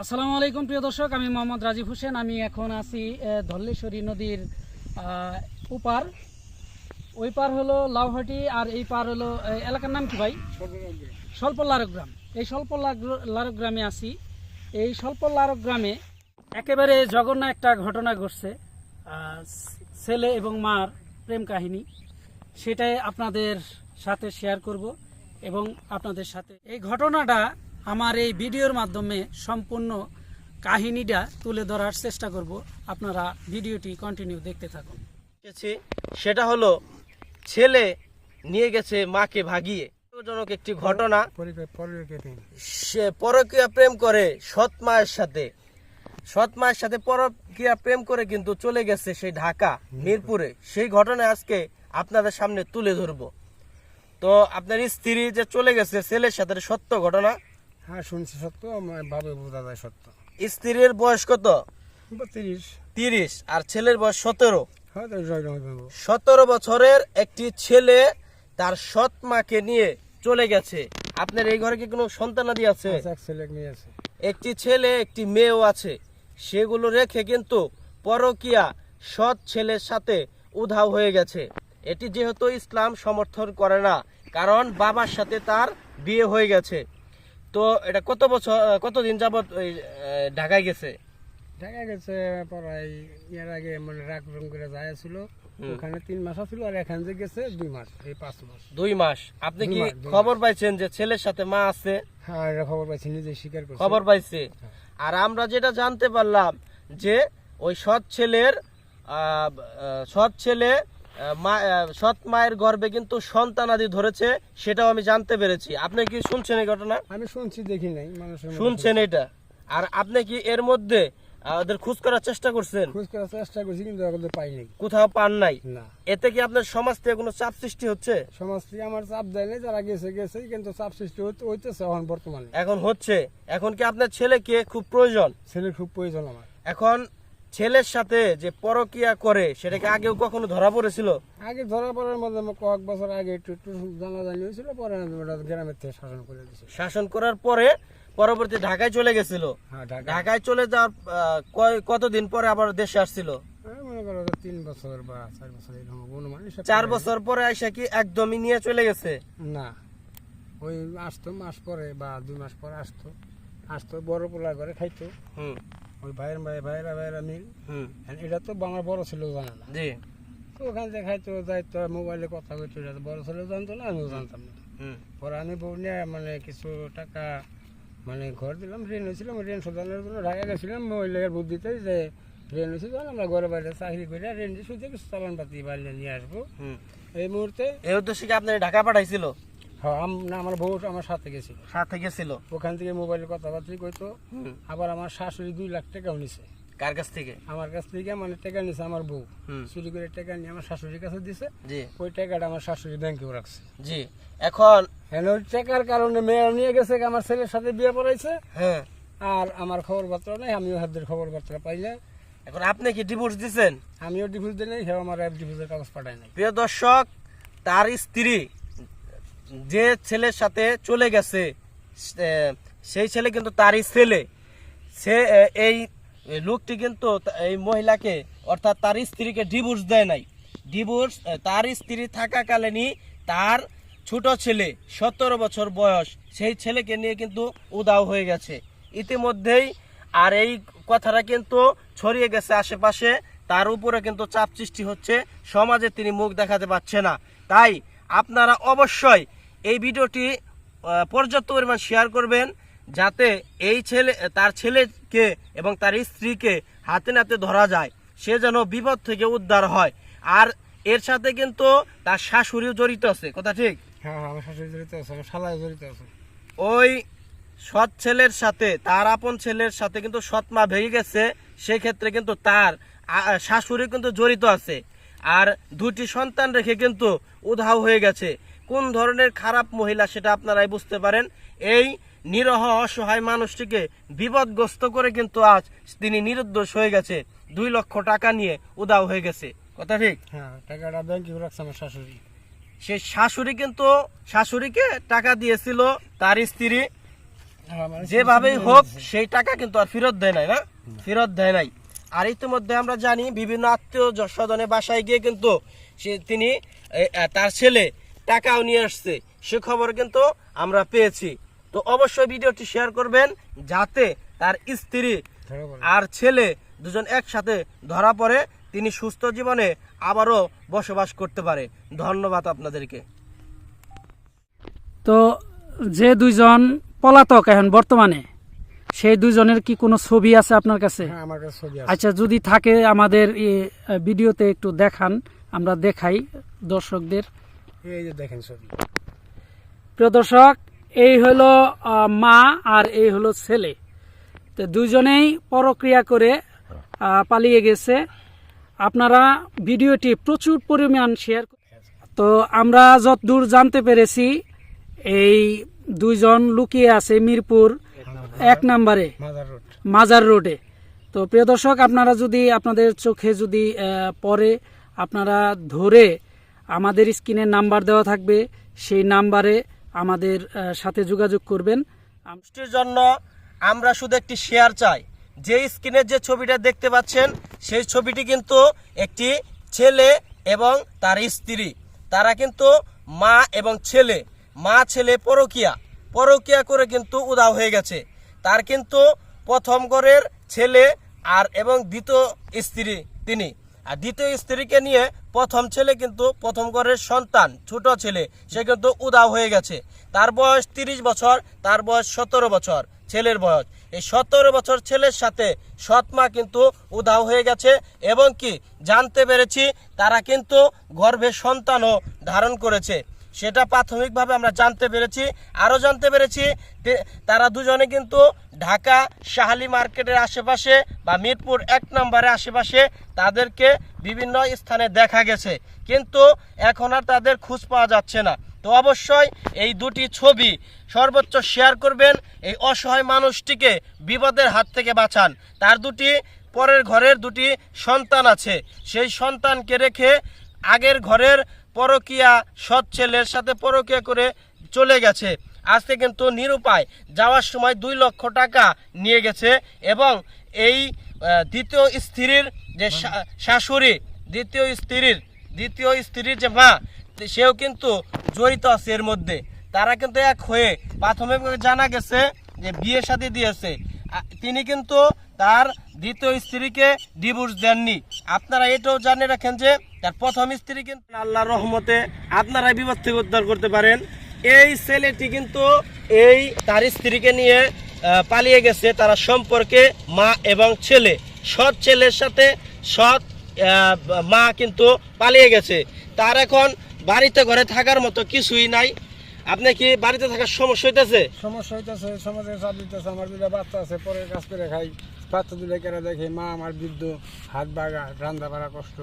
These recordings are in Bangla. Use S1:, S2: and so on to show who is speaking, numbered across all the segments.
S1: আসসালামু আলাইকুম, প্রিয় দর্শক, আমি মোহাম্মদ রাজীব হোসেন। আমি এখন আছি ধল্লেশ্বরী নদীর উপার ওই পার হলো লাউহাটি, আর এই পার হলো এলাকার নাম কি ভাই? স্বল্প লারক গ্রাম। এই স্বল্প লারক গ্রামে আছি। এই স্বল্প লারক গ্রামে একেবারে জঘন্য একটা ঘটনা ঘটছে। ছেলে এবং মার প্রেম কাহিনী, সেটাই আপনাদের সাথে শেয়ার করব এবং আপনাদের সাথে। এই ঘটনাটা আমার এই ভিডিওর মাধ্যমে সম্পূর্ণ কাহিনীটা তুলে ধরার চেষ্টা করব। আপনারা ভিডিওটি কন্টিনিউ দেখতে থাকুন।
S2: সেটা হলো ছেলে নিয়ে গেছে মাকে ভাগিয়ে। জনক একটি ঘটনা। সে পরকীয়া প্রেম করে সৎ মায়ের সাথে। সৎ মায়ের সাথে পরকীয়া প্রেম করে কিন্তু চলে গেছে সেই ঢাকা মিরপুরে। সেই ঘটনা আজকে আপনাদের সামনে তুলে ধরবো। তো আপনার স্ত্রী যে চলে গেছে ছেলের সাথে সত্য ঘটনা।
S3: হ্যাঁ শুনছি সত্য আমার ভাবে বোঝা যায় সত্য।
S2: স্ত্রীর বয়স কত?
S3: তিরিশ।
S2: তিরিশ। আর ছেলের বয়স সতেরো?
S3: রহমান
S2: সতেরো বছরের একটি ছেলে তার সৎ মাকে নিয়ে চলে গেছে। আপনার এই ঘরে কি কোনো সন্তানাদি আছে। একটি ছেলে একটি মেয়েও আছে। সেগুলো রেখে কিন্তু পরকিয়া সৎ ছেলের সাথে উধাও হয়ে গেছে। এটি যেহেতু ইসলাম সমর্থন করে না কারণ বাবার সাথে তার বিয়ে হয়ে গেছে। তো এটা কত বছর কতদিন যাবত ওই ঢাকায় গেছে?
S3: ঢাকায় গেছে প্রায় এর আগে মানে রাগ রং করে যায় ছিল ওখানে তিন মাস ছিল আর এখান থেকে গেছে দুই মাস এই পাঁচ মাস।
S2: দুই মাস। আপনি কি খবর পাইছেন যে ছেলের সাথে মা আছে?
S3: হ্যাঁ খবর পাইছি নিজে স্বীকার করছি।
S2: খবর পাইছে। আর আমরা যেটা জানতে পারলাম যে ওই সৎ ছেলের সৎ ছেলে সৎ মায়ের গর্ভে কিন্তু সন্তান আদি ধরেছে সেটাও আমি জানতে পেরেছি। আপনি কি শুনছেন এই ঘটনা?
S3: আমি শুনছি দেখি নাই
S2: শুনছেন এটা? আর আপনি কি এর মধ্যে ওদের খোঁজ করার চেষ্টা করছেন?
S3: খোঁজ করার চেষ্টা করছি কিন্তু তো পাই নাই।
S2: কোথাও পান নাই?
S3: না।
S2: এতে কি আপনার সমাজ থেকে কোনো চাপ সৃষ্টি হচ্ছে?
S3: সমাজ থেকে আমার চাপ দেয় নাই যারা গেছে গেছে কিন্তু চাপ সৃষ্টি হইতে- হইতেছে এখন বর্তমানে।
S2: এখন হচ্ছে এখন কি আপনার ছেলেকে খুব প্রয়োজন?
S3: ছেলের খুব প্রয়োজন আমার।
S2: এখন ছেলের সাথে যে পরকিয়া করে সেটাকে আগেও কখনো ধরা পড়েছিল?
S3: আগে ধরা পড়ার মধ্যে কয়েক বছর আগে একটু একটু জানা জানি হয়েছিল পরে গ্রামের থেকে শাসন করে দিয়েছে।
S2: শাসন করার পরে পরবর্তী ঢাকায় চলে গেছিল।
S3: হ্যাঁ
S2: ঢাকায়। চলে যাওয়ার কতদিন পরে আবার দেশে আসছিল?
S3: মনে করো তিন বছর বা চার বছর
S2: চার বছর পরে আইসা কি একদমই নিয়ে চলে গেছে?
S3: না। ওই আসতো মাস পরে বা দুই মাস পরে আসতো। আসতো বড় পোলা করে খাইতো।
S2: হুম।
S3: ওই ভাইয়ের ভাই ভাইরা ভাইরা মিল। এটা তো আমার বড় ছিল জানে না।
S2: জি।
S3: তো ওখান থেকে খাইতো যাইতো মোবাইলে কথা হইতো এটা তো বড় ছেলেও জানতো না আমিও জানতাম না। পরে আমি বউ নিয়ে মানে কিছু টাকা মানে ঘর দিলাম ঋণ হয়েছিল ঋণ শোধনের জন্য ঢাকা গেছিলাম মহিলার বুদ্ধিতে যে ঋণ হয়েছিল আমরা ঘরে বাইরে চাকরি করে ঋণ দিয়ে শুধু কিছু চালান পাতি বাইরে নিয়ে আসব। এই মুহূর্তে
S2: এই উদ্দেশ্যে কি আপনার ঢাকা পাঠাইছিল?
S3: হ্যাঁ না, আমার বউ আমার সাথে গেছিল।
S2: সাথে গেছিল?
S3: ওখান থেকে মোবাইলে কথাবার্তা কইতো। আবার আমার শাশুড়ি দুই লাখ টাকাও নিছে।
S2: কার কাছ থেকে?
S3: আমার কাছ থেকে মানে টাকা নিছে আমার বউ। চুরি করে টাকা নিয়ে আমার শাশুড়ির কাছে দিছে।
S2: জি।
S3: ওই টাকাটা আমার শাশুড়ি ব্যাংকেও রাখছে।
S2: জি। এখন
S3: হ্যাঁ ওই টাকার কারণে মেয়ে নিয়ে গেছে আমার ছেলের সাথে বিয়ে পড়াইছে।
S2: হ্যাঁ।
S3: আর আমার খবর বার্তা নেই আমিও হাতের খবর বার্তা পাই না।
S2: এখন আপনি কি ডিভোর্স দিছেন?
S3: আমিও ডিভোর্স দিই নাই সেও আমার ডিভোর্সের কাগজ পাঠায় নাই।
S2: প্রিয় দর্শক তার স্ত্রী যে ছেলের সাথে চলে গেছে সেই ছেলে কিন্তু তারই ছেলে। সে এই লোকটি কিন্তু এই মহিলাকে, অর্থাৎ তার স্ত্রীকে ডিভোর্স দেয় নাই। ডিভোর্স তার স্ত্রী থাকাকালীনই তার ছোট ছেলে, সতেরো বছর বয়স, সেই ছেলেকে নিয়ে কিন্তু উদাও হয়ে গেছে। ইতিমধ্যেই আর এই কথাটা কিন্তু ছড়িয়ে গেছে আশেপাশে। তার উপরে কিন্তু চাপ সৃষ্টি হচ্ছে। সমাজে তিনি মুখ দেখাতে পারছে না। তাই আপনারা অবশ্যই এই ভিডিওটি পর্যাপ্ত পরিমাণ শেয়ার করবেন যাতে এই ছেলে তার ছেলেকে এবং তার স্ত্রীকে হাতে নাতে ধরা যায়। সে যেন বিপদ থেকে উদ্ধার হয়। আর এর সাথে কিন্তু তার শাশুড়িও জড়িত আছে। কথা ঠিক?
S3: হ্যাঁ হ্যাঁ আমার শাশুড়ি জড়িত আছে আমার শালায় জড়িত আছে।
S2: ওই সৎ ছেলের সাথে তার আপন ছেলের সাথে কিন্তু সৎ মা ভেঙে গেছে। সেক্ষেত্রে কিন্তু তার শাশুড়ি কিন্তু জড়িত আছে। আর দুটি সন্তান রেখে কিন্তু উধাও হয়ে গেছে। কোন ধরনের খারাপ মহিলা সেটা আপনারাই বুঝতে পারেন। এই নিরহ অসহায় মানুষটিকে বিপদগ্রস্ত করে কিন্তু আজ তিনি নিরুদ্দোষ হয়ে গেছে। দুই লক্ষ টাকা নিয়ে উধাও হয়ে গেছে। কথা ঠিক?
S3: হ্যাঁ টাকাটা ব্যাংকে রাখছে আমার শাশুড়ি।
S2: সে শাশুড়ি কিন্তু শাশুড়িকে টাকা দিয়েছিল তার স্ত্রী।
S3: হ্যাঁ,
S2: যেভাবেই হোক সেই টাকা কিন্তু আর ফেরত দেয় নাই না? ফেরত দেয় নাই। আর ইতিমধ্যে আমরা জানি বিভিন্ন আত্মীয় স্বজনের বাসায় গিয়ে কিন্তু সে তিনি তার ছেলে টাকাও নিয়ে আসছে। সে খবর কিন্তু আমরা পেয়েছি। তো অবশ্যই ভিডিওটি শেয়ার করবেন যাতে তার স্ত্রী আর ছেলে দুজন একসাথে ধরা পড়ে তিনি সুস্থ জীবনে আবারও বসবাস করতে পারে। ধন্যবাদ আপনাদেরকে।
S1: তো যে দুইজন পলাতক এখন বর্তমানে সেই দুইজনের কি কোনো ছবি আছে আপনার কাছে?
S3: হ্যাঁ আমার কাছে ছবি আছে।
S1: আচ্ছা যদি থাকে আমাদের ভিডিওতে একটু দেখান আমরা দেখাই দর্শকদের।
S3: এই যে দেখেন ছবি।
S1: প্রিয় দর্শক এই হলো মা আর এই হলো ছেলে। তো দুজনেই পরক্রিয়া করে পালিয়ে গেছে। আপনারা ভিডিওটি প্রচুর পরিমাণ শেয়ার তো আমরা যতদূর জানতে পেরেছি এই দুইজন লুকিয়ে আছে মিরপুর এক নম্বরে মাজার রোডে। তো প্রিয় দর্শক আপনারা যদি আপনাদের চোখে যদি পড়ে আপনারা ধরে আমাদের স্ক্রিনে নাম্বার দেওয়া থাকবে, সেই নাম্বারে আমাদের সাথে যোগাযোগ করবেন। আম-
S2: জন্য আমরা শুধু একটি শেয়ার চাই। যে স্ক্রিনের যে ছবিটা দেখতে পাচ্ছেন, সেই ছবিটি কিন্তু একটি ছেলে এবং তার স্ত্রী। তারা কিন্তু মা এবং ছেলে। মা, ছেলে, পরকিয়া। পরকিয়া করে কিন্তু উদাও হয়ে গেছে। তার কিন্তু প্রথম ঘরের ছেলে আর এবং দ্বিতীয় স্ত্রী তিনি। আর দ্বিতীয় স্ত্রীকে নিয়ে প্রথম ছেলে কিন্তু প্রথম ঘরের সন্তান, ছোট ছেলে। সে কিন্তু উদাও হয়ে গেছে। তার বয়স তিরিশ বছর, তার বয়স সতেরো বছর, ছেলের বয়স। এই সতেরো বছর ছেলের সাথে সৎমা কিন্তু উধাও হয়ে গেছে এবং কি জানতে পেরেছি, তারা কিন্তু গর্ভে সন্তানও ধারণ করেছে। সেটা প্রাথমিকভাবে আমরা জানতে পেরেছি, আরও জানতে পেরেছি তারা দুজনে কিন্তু ঢাকা শাহালি মার্কেটের আশেপাশে বা মিরপুর এক নম্বরের আশেপাশে তাদেরকে বিভিন্ন স্থানে দেখা গেছে। কিন্তু এখন আর তাদের খোঁজ পাওয়া যাচ্ছে না। তো অবশ্যই এই দুটি ছবি সর্বোচ্চ শেয়ার করবেন, এই অসহায় মানুষটিকে বিপদের হাত থেকে বাঁচান। তার দুটি পরের ঘরের দুটি সন্তান আছে। সেই সন্তানকে রেখে আগের ঘরের পরকিয়া সৎ ছেলের সাথে পরকিয়া করে চলে গেছে। আজকে কিন্তু নিরুপায় যাওয়ার সময় দুই লক্ষ টাকা নিয়ে গেছে এবং এই দ্বিতীয় স্ত্রীর যে শাশুড়ি, দ্বিতীয় স্ত্রীর দ্বিতীয় স্ত্রীর যে মা, সেও কিন্তু জড়িত আছে এর মধ্যে। তারা কিন্তু এক হয়ে প্রাথমিকভাবে জানা গেছে যে বিয়ে শাদী দিয়েছে। তিনি কিন্তু তার দ্বিতীয় স্ত্রীকে ডিভোর্স দেননি। আপনারা এটাও জানে রাখেন যে তার প্রথম স্ত্রী কিন্তু আল্লাহর রহমতে আপনারা বিপদ থেকে উদ্ধার করতে পারেন। এই ছেলেটি কিন্তু এই তার স্ত্রীকে নিয়ে পালিয়ে গেছে তারা সম্পর্কে মা এবং ছেলে। সৎ ছেলের সাথে সৎ মা কিন্তু পালিয়ে গেছে। তার এখন বাড়িতে ঘরে থাকার মতো কিছুই নাই। আপনি কি বাড়িতে থাকার সমস্যা হইতেছে?
S3: সমস্যা হইতেছে সমাজে চাপ দিতেছে আমার দুটা বাচ্চা আছে পরের কাজ করে খাই। বাচ্চা দুটা কেরা দেখে মা আমার বৃদ্ধ হাত বাগা রান্না বাড়া কষ্ট।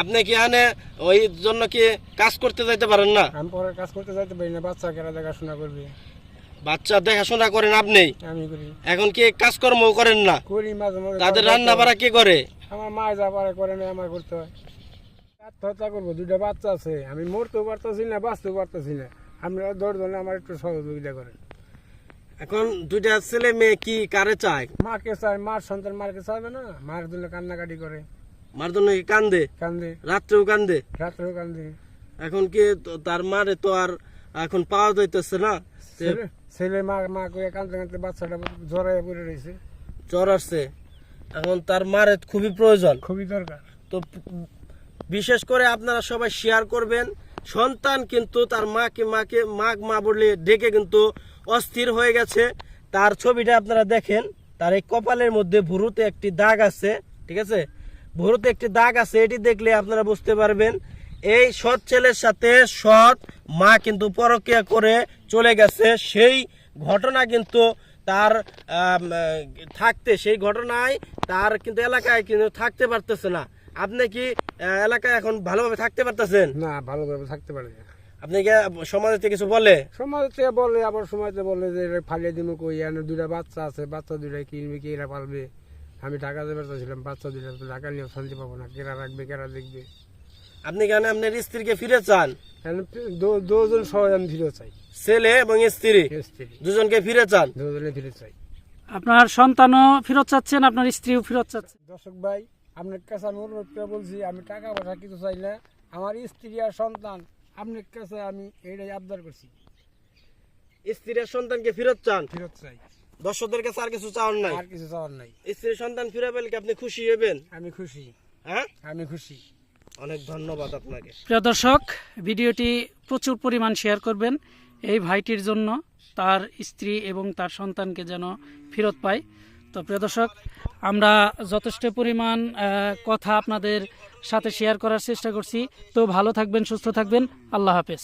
S2: আপনি কি আনে ওই জন্য কি কাজ করতে যাইতে পারেন না?
S3: আমি পরে কাজ করতে যাইতে পারি না বাচ্চা কেরা দেখাশোনা করবে।
S2: বাচ্চা দেখাশোনা করেন আপনি?
S3: আমি করি।
S2: এখন কি কাজকর্ম করেন না?
S3: করি মাঝে মাঝে
S2: তাদের রান্না বাড়া কি করে?
S3: আমার মা যা পারে করে না আমার করতে হয়। আত্মহত্যা করব দুইটা বাচ্চা আছে আমি মরতেও পারতেছি না বাঁচতেও পারতেছি না। আপনারা দৌড় ধরলে আমার একটু সহযোগিতা করেন।
S2: এখন দুইটা ছেলে মেয়ে কি কারে চায়?
S3: মাকে চায় মার সন্তান মারকে চাইবে না? মার দিলে কান্নাকাটি করে।
S2: মার জন্য কি কান্দে?
S3: কান্দে।
S2: রাত্রেও কান্দে?
S3: রাত্রেও কান্দে।
S2: এখন কি তার মারে তো আর এখন পাওয়া যাইতেছে না?
S3: ছেলে ছেলে মা মা করে কান্দতে কান্দতে বাচ্চাটা জ্বরায় পড়ে রয়েছে
S2: জ্বর আসছে। এখন তার মারে খুবই প্রয়োজন।
S3: খুবই দরকার।
S2: তো বিশেষ করে আপনারা সবাই শেয়ার করবেন। সন্তান কিন্তু তার মাকে মাকে মা মা বলে ডেকে কিন্তু অস্থির হয়ে গেছে। তার ছবিটা আপনারা দেখেন, তার এই কপালের মধ্যে ভুরুতে একটি দাগ আছে, ঠিক আছে? ভুরুতে একটি দাগ আছে, এটি দেখলে আপনারা বুঝতে পারবেন। এই সৎ ছেলের সাথে সৎ মা কিন্তু পরকিয়া করে চলে গেছে। সেই ঘটনা কিন্তু তার থাকতে, সেই ঘটনায় তার কিন্তু এলাকায় কিন্তু থাকতে পারতেছে না। আপনি কি এলাকায় এখন ভালোভাবে থাকতে পারতেছেন?
S3: না ভালোভাবে থাকতে পারে না।
S2: আপনি কি সমাজে থেকে কিছু বলে?
S3: সমাজ থেকে বলে আবার সময়তে বলে যে এটা ফালিয়ে দিব কই? এনে দুটা বাচ্চা আছে বাচ্চা দুটা কিনবে কি এরা পালবে? আমি ঢাকা যেতে পারতেছিলাম বাচ্চা দুটা তো ঢাকা নিয়ে শান্তি পাবো না কেরা রাখবে কেরা দেখবে?
S2: আপনি কেন আপনার স্ত্রীকে ফিরে চান?
S3: দুজন সবাই আমি ফিরে চাই।
S2: ছেলে এবং স্ত্রী?
S3: স্ত্রী।
S2: দুজনকে ফিরে চান?
S3: দুজনে ফিরে চাই।
S1: আপনার সন্তানও ফেরত চাচ্ছেন আপনার স্ত্রীও ফেরত চাচ্ছেন?
S3: দর্শক ভাই আপনার কাছে আমি অনুরোধ করে বলছি আমি টাকা পয়সা কিছু চাই না আমার স্ত্রী আর সন্তান আপনার কাছে আমি এটাই আবদার করছি।
S2: স্ত্রীর সন্তানকে ফেরত চান?
S3: ফেরত চাই।
S2: দর্শকদের কাছে আর কিছু চাওয়ার নাই?
S3: আর কিছু চাওয়ার নাই।
S2: স্ত্রীর সন্তান ফিরে পেলে কি আপনি খুশি হবেন?
S3: আমি খুশি।
S2: হ্যাঁ?
S3: আমি খুশি।
S2: অনেক ধন্যবাদ আপনাকে।
S1: প্রিয় দর্শক ভিডিওটি প্রচুর পরিমাণ শেয়ার করবেন। এই ভাইটির জন্য তার স্ত্রী এবং তার সন্তানকে যেন ফেরত পায়। তো প্রিয় দর্শক, আমরা যথেষ্ট পরিমাণ কথা আপনাদের সাথে শেয়ার করার চেষ্টা করছি। তো ভালো থাকবেন, সুস্থ থাকবেন। আল্লাহ হাফেজ।